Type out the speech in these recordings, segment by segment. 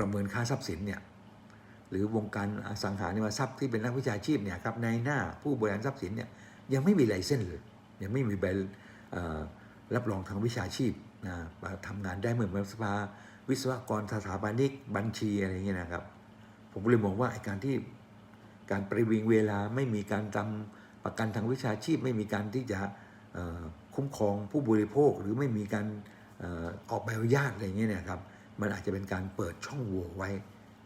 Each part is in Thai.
ประเมินค่าทรัพย์สินเนี่ยหรือวงการอสังหาริมทรัพย์ที่เป็นนักวิชาชีพเนี่ยครับในหน้าผู้บริหารทรัพย์สินเนี่ยยังไม่มีลเซนส์เลยยังไม่มีใบรับรองทางวิชาชีพนะมาทำงานได้เหมือนสภาวิศวกรสถาปนิกบัญชีอะไรเงี้ยนะครับ ผมเลยมองว่าการที่การประวิงเวลาไม่มีการทำประกันทางวิชาชีพ ไม่มีการที่จะคุ้มครองผู้บริโภค หรือไม่มีการออกใบอนุญาตอะไรเงี้ยเนะครับ มันอาจจะเป็นการเปิดช่องโหว่ไว้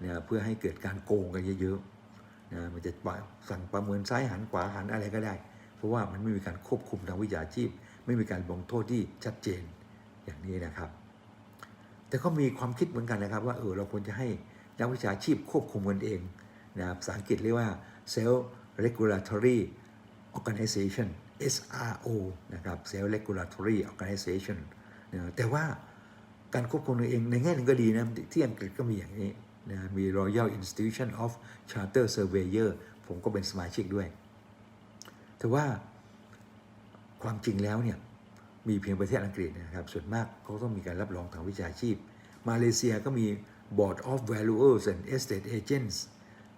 นะเพื่อให้เกิดการโกงกันเยอะๆนะมันจะสั่งประเมินซ้ายหันขวาหันอะไรก็ได้ เพราะว่ามันไม่มีการควบคุมทางวิชาชีพ ไม่มีการลงโทษที่ชัดเจนอย่างนี้นะครับ แต่ก็มีความคิดเหมือนกันนะครับ ว่าเออเราควรจะให้นักวิชาชีพควบคุมกันเองนะภาษาอังกฤษเรียกว่า self regulatory organization SRO นะครับ self regulatory organization นะแต่ว่า การควบคุมตัวเองในแง่หนึ่งก็ดีนะที่อังกฤษก็มีอย่างนี้นะมี Royal Institution of Charter Surveyor ผมก็เป็นสมาชิกด้วย แต่ว่าความจริงแล้วเนี่ยมีเพียงประเทศอังกฤษนะครับส่วนมากเขาต้องมีการรับรองทางวิชาชีพ มาเลเซียก็มี Board of Valuers and Estate Agents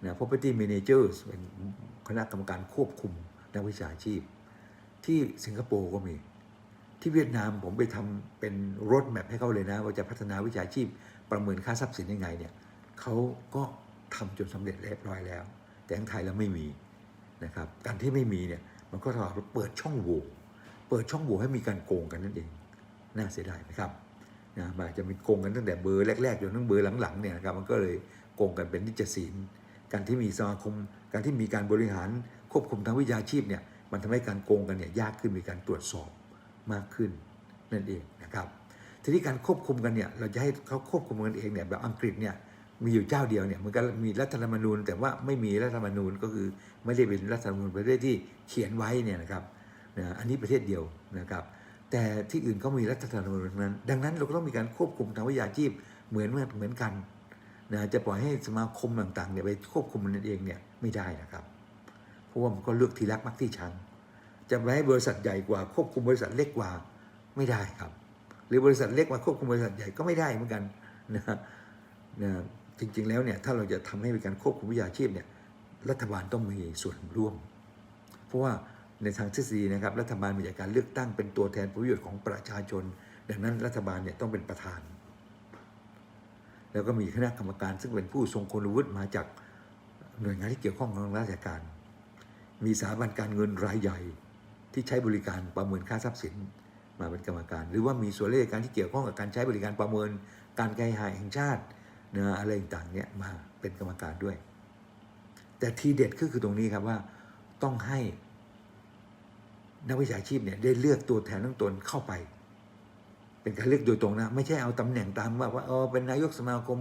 นะ Property Managers เป็นคณะกรรมการควบคุมนักวิชาชีพ ที่สิงคโปร์ก็มี ที่เวียดนามผมไปทำเป็นรถแมพให้เขาเลยนะ ว่าจะพัฒนาวิชาชีพประเมินค่าทรัพย์สินยังไงเนี่ยเขาก็ทำจนสำเร็จเรียบร้อยแล้ว แต่ทางไทยเราไม่มีนะครับการที่ไม่มีเนี่ยมันก็ทำให้เปิดช่องโหว่เปิดช่องโหว่ให้มีการโกงกันนั่นเองน่าเสียดายนะครับนะอาจจะมีโกงกันตั้งแต่เบอร์แรกๆจนถึงเบอร์หลังๆเนี่ยนะครับมันก็เลยโกงกันเป็นนิจศีลการที่มีสมาคม การที่มีการบริหารควบคุมทางวิชาชีพเนี่ยมันทำให้การโกงกันเนี่ยยากขึ้นมีการตรวจสอบ มากขึ้นนั่นเองนะครับทีนี้การควบคุมกันเนี่ยเราจะให้เขาควบคุมกันเองเนี่ยแบบอังกฤษเนี่ยมีอยู่เจ้าเดียวเนี่ยมันก็มีรัฐธรรมนูญ แต่ว่าไม่มีรัฐธรรมนูญก็คือไม่ได้เป็นรัฐธรรมนูญประเทศที่เขียนไว้เนี่ยนะครับนะอันนี้ประเทศเดียวนะครับ แต่ที่อื่นก็มีรัฐธรรมนูญทั้งนั้น ดังนั้นเราก็ต้องมีการควบคุมทางวิชาชีพเหมือนเหมือนกันนะจะปล่อยให้สมาคมต่างๆเนี่ยไปควบคุมมันเองเนี่ยไม่ได้นะครับ เพราะว่ามันก็เลือกที่รักมักที่ชัง จะไปให้บริษัทใหญ่กว่าควบคุมบริษัทเล็กกว่าไม่ได้ครับ หรือบริษัทเล็กมาควบคุมบริษัทใหญ่ก็ไม่ได้เหมือนกันนะนะจริง ๆ แล้วเนี่ยถ้าเราจะทำให้มีการควบคุมวิชาชีพเนี่ยรัฐบาลต้องมีส่วนร่วม เพราะว่าในทางทฤษฎีนะครับรัฐบาลมีจากการเลือกตั้งเป็นตัวแทนผลประโยชน์ของประชาชน ดังนั้นรัฐบาลเนี่ยต้องเป็นประธาน แล้วก็มีคณะกรรมการซึ่งเป็นผู้ทรงคุณวุฒิมาจากหน่วยงานที่เกี่ยวข้องกับราชการ มีสถาบันการเงินรายใหญ่ ที่ใช้บริการประเมินค่าทรัพย์สินมาเป็นกรรมการ หรือว่ามีส่วนราชการที่เกี่ยวข้องกับการใช้บริการประเมินการแก้หายแห่งชาตินะอะไรต่างๆเนี่ยมาเป็นกรรมการด้วย แต่ทีเด็ดก็คือตรงนี้ครับว่าต้องให้นักวิชาชีพเนี่ยได้เลือกตัวแทนทั้งตนเข้าไป เป็นการเลือกโดยตรงนะ ไม่ใช่เอาตำแหน่งตามว่าว่าเออเป็นนายกสมาคม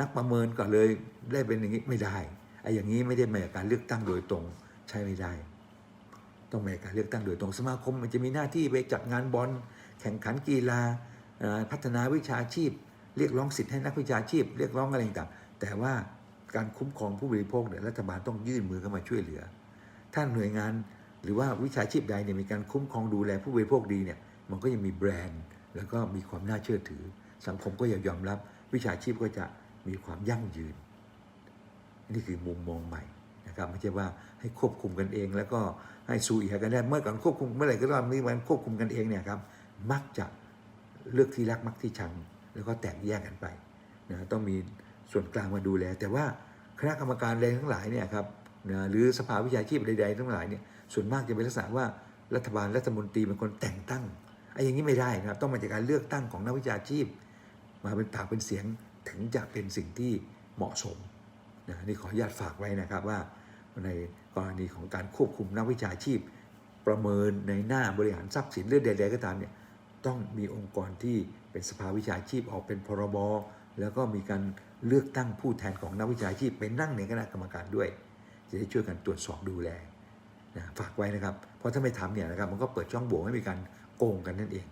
นักประเมินก็เลยได้เป็นอย่างนี้ไม่ได้ไอ้อย่างนี้ไม่ได้มาจากการเลือกตั้งโดยตรงใช่ไม่ได้ ต้องมาจาการเลือกตั้งโดยตรงสมาคม มันจะมีหน้าที่ไปจัดงานบอลแข่งขันกีฬาพัฒนาวิชาชีพ เรียกร้องสิทธิ์ให้นักวิชาชีพ เรียกร้องอะไรต่างแต่ว่าการคุ้มครองผู้บริโภคเนี่ยรัฐบาลต้องยื่นมือเข้ามาช่วยเหลือ ถ้าหน่วยงานหรือว่าวิชาชีพใดเนี่ยมีการคุ้มครองดูแลผู้บริโภคดีเนี่ยมันก็ยังมีแบรนด์ แล้วก็มีความน่าเชื่อถือ สังคมก็ยอมรับ วิชาชีพก็จะมีความยั่งยืน นี่คือมุมมองใหม่ นะครับไม่ใช่ว่าให้ควบคุมกันเอง แล้วก็ให้ซูเอีกันได้เมื่อก่อนควบคุมเมื่อไหร่ก็ตามนี่มันควบคุมกันเองเนี่ยครับมักจะเลือกที่รักมักที่ชัง แล้วก็แตกแยกกันไปนะต้องมีส่วนกลางมาดูแล แต่ว่าคณะกรรมการอะไรทั้งหลายเนี่ยครับนะหรือสภาวิชาชีพใดๆทั้งหลายเนี่ยส่วนมากจะเป็นลักษณะว่ารัฐบาลรัฐมนตรีเป็นคนแต่งตั้งไอ้อย่างนี้ไม่ได้นะครับต้องมาจากการเลือกตั้งของนักวิชาชีพ มาเป็นปากเป็นเสียงถึงจะเป็นสิ่งที่เหมาะสมนะนี่ขออนุญาตฝากไว้นะครับว่า ในกรณีของการควบคุมนักวิชาชีพ ประเมินในหน้าบริหารทรัพย์สินเรื่องใดๆก็ตามเนี่ยต้องมีองค์กรที่เป็นสภาวิชาชีพออกเป็นพรบแล้วก็มีการเลือกตั้งผู้แทนของนักวิชาชีพเป็นนั่งในคณะกรรมการด้วย จะได้ช่วยกันตรวจสอบดูแลนะฝากไว้นะครับ เพราะถ้าไม่ทำเนี่ยนะครับมันก็เปิดช่องโหว่ให้มีการโกงกันนั่นเอง